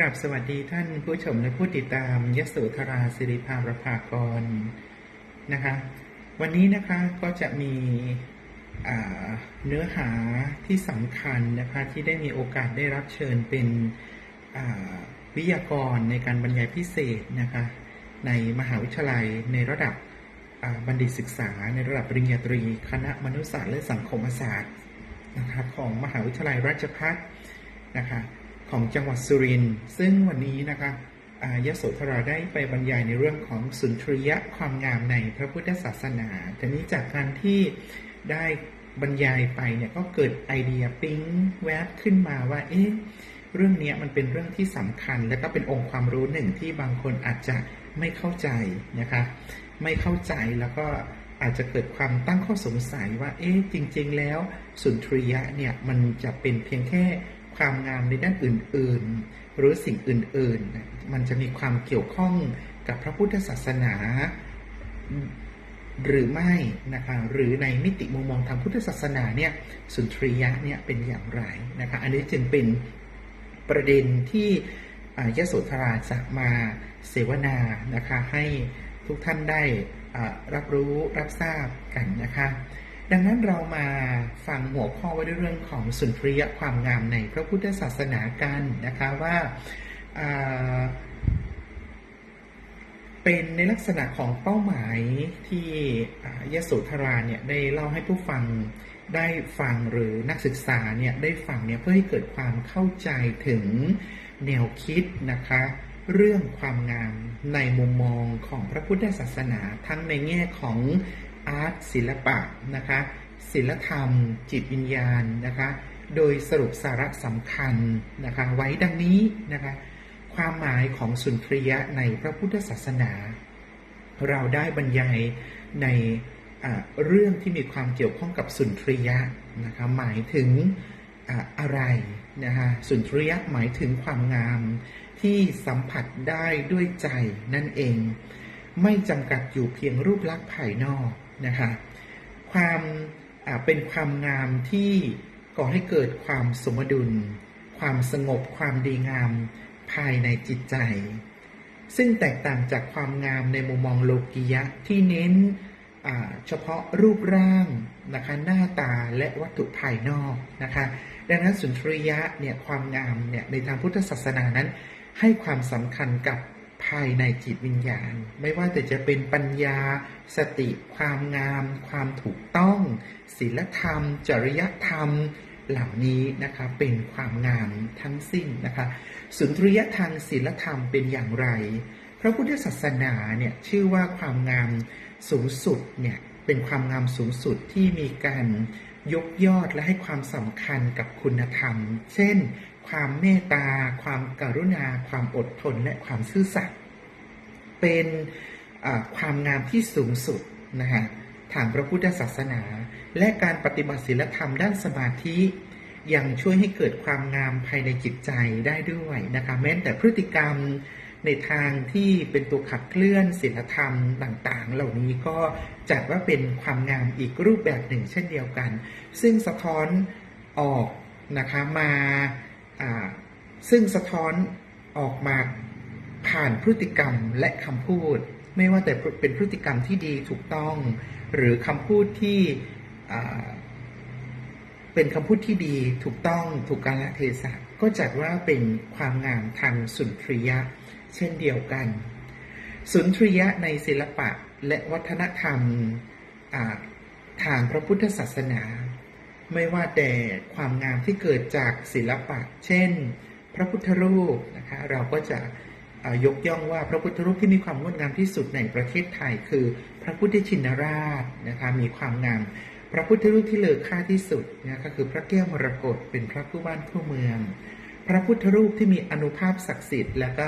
ราบสวัสดีท่านผู้ชมและผู้ติดตามยโสธราสิริภาประภากรนะคะ วันนี้นะคะก็จะมีเนื้อหาที่สำคัญนะคะที่ได้มีโอกาสได้รับเชิญเป็นวิทยากรในการบรรยายพิเศษนะคะในมหาวิทยาลัยในระดับบัณฑิตศึกษา ในระดับปริญญาตรี คณะมนุษยศาสตร์และสังคมศาสตร์นะคะของมหาวิทยาลัยราชภัฏนะคะ ของจังหวัดสุรินทร์ซึ่งวันนี้นะคะอายโสธราได้ไปบรรยายในเรื่องของสุนทรียะความงามในพระพุทธศาสนาทีนี้จากการที่ได้บรรยายไปเนี่ยก็เกิดไอเดียปิ๊งแวบขึ้นมาว่าเอ๊ะเรื่องเนี้ยมันเป็นเรื่องที่สำคัญ และก็เป็นองค์ความรู้หนึ่งที่บางคนอาจจะไม่เข้าใจนะคะไม่เข้าใจแล้วก็อาจจะเกิดความตั้งข้อสงสัยว่าเอ๊ะจริง ๆ แล้วสุนทรียะเนี่ยมันจะเป็นเพียงแค่ ความงามในด้านอื่น ๆ หรือสิ่งอื่น ๆ มันจะมีความเกี่ยวข้องกับพระพุทธศาสนา หรือไม่นะคะหรือในมิติมุมมองทางพุทธศาสนาเนี่ยสุนทรียะเนี่ยเป็นอย่างไรนะคะอันนี้จึงเป็นประเด็นที่อ่ายโสธราจะมาเสวนานะคะให้ทุกท่านได้รับรู้รับทราบกันนะคะ ดังนั้นเรามาฟังหัวข้อไว้ด้วยเรื่องของสุนทรียความงามในพระพุทธศาสนากันนะคะว่าเป็นในลักษณะของเป้าหมายที่ยโสธราเนี่ยได้เล่าให้ผู้ฟังได้ฟังหรือนักศึกษาเนี่ยได้ฟังเนี่ยเพื่อให้เกิดความเข้าใจถึงแนวคิดนะคะ เรื่องความงามในมุมมองของพระพุทธศาสนาทั้งในแง่ของ อาร์ตศิลปะนะคะศิลธรรม จิตวิญญาณนะคะโดยสรุปสาระสำคัญนะคะไว้ดังนี้นะคะความหมายของสุนทรียะในพระพุทธศาสนา เราได้บรรยายในเรื่องที่มีความเกี่ยวข้องกับสุนทรียะนะคะหมายถึงอ่าอะไรนะคะสุนทรียะหมายถึงความงามที่สัมผัสได้ด้วยใจนั่นเอง ไม่จำกัดอยู่เพียงรูปลักษณ์ภายนอก นะคะ ความเป็นความงามที่ก่อให้เกิดความสมดุล ความสงบ ความดีงามภายในจิตใจ ซึ่งแตกต่างจากความงามในมุมมองโลกียะที่เน้นเฉพาะรูปร่างนะคะหน้าตาและวัตถุภายนอกนะคะดังนั้นสุนทรียะเนี่ยความงามเนี่ยในทางพุทธศาสนานั้น ให้ความสำคัญกับ ภายในจิตวิญญาณ ไม่ว่าแต่จะเป็นปัญญา สติ ความงาม ความถูกต้อง ศีลธรรม จริยธรรม เหล่านี้นะคะเป็นความงามทั้งสิ้นนะคะสุนทรียทางศีลธรรมเป็นอย่างไร พระพุทธศาสนาเนี่ยชื่อว่าความงามสูงสุดเนี่ยเป็นความงามสูงสุดที่มีการยกยอดและให้ความสำคัญกับคุณธรรม เช่น ความเมตตา ความกรุณา ความอดทน และความซื่อสัตย์ เป็นความงามที่สูงสุดนะคะทางพระพุทธศาสนา และการปฏิบัติศีลธรรมด้านสมาธิ ยังช่วยให้เกิดความงามภายในจิตใจได้ด้วยนะคะแม้แต่พฤติกรรมในทางที่เป็นตัวขับเคลื่อนศีลธรรมต่างๆ เหล่านี้ก็จัดว่าเป็นความงามอีกรูปแบบหนึ่งเช่นเดียวกัน ซึ่งสะท้อนออกนะคะมาอ่าซึ่งสะท้อนออกมา ผ่านพฤติกรรมและคำพูด ไม่ว่าแต่เป็นพฤติกรรมที่ดีถูกต้อง หรือคำพูดที่เป็นคำพูดที่ดีถูกต้องถูกกาลเทศะก็จัดว่าเป็นความงามทางสุนทรียะ เช่นเดียวกัน สุนทรียะในศิลปะและวัฒนธรรมอ่าทางพระพุทธศาสนา ไม่ว่าแต่ความงามที่เกิดจากศิลปะ เช่น พระพุทธรูปนะคะเราก็จะ ยกย่องว่าพระพุทธรูปที่มีความงดงามที่สุดในประเทศไทย คือพระพุทธชินราชนะคะมีความงามพระพุทธรูปที่เลอค่าที่สุดนะก็คือพระแก้วมรกตเป็นพระผู้บ้านผู้เมือง พระพุทธรูปที่มีอนุภาพศักดิ์สิทธิ์และก็